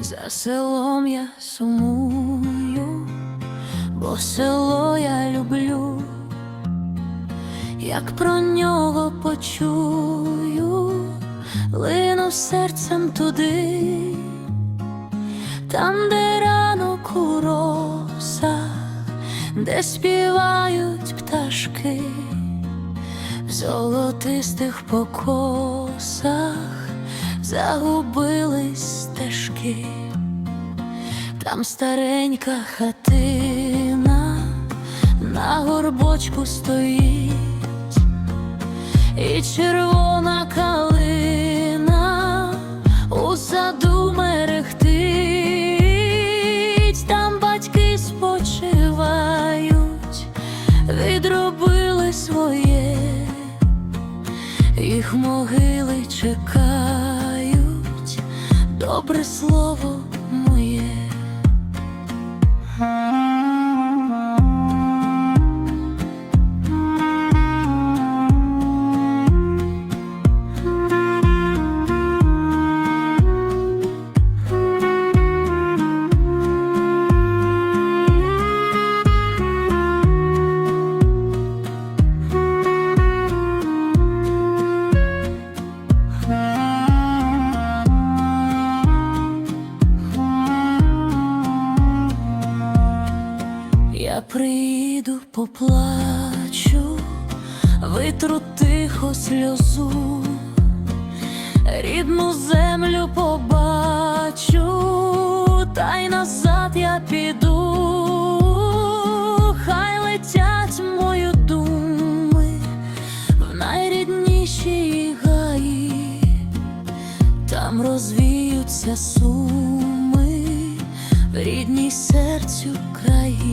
За селом я сумую, бо село я люблю, як про нього почую, лину серцем туди, там, де ранок у росах, де співають пташки. В золотистих покосах загубились стежки, там старенька хатина на горбочку стоїть, і червона калина у саду мерехтить, там батьки спочивають, відробили своє. Їх могили чекають, добре слово Я приїду, поплачу, витру тихо сльозу, рідну землю побачу, та й назад я піду, хай летять мої думи в найрідніші гаї, там розвіються суми в рідній серцю краї.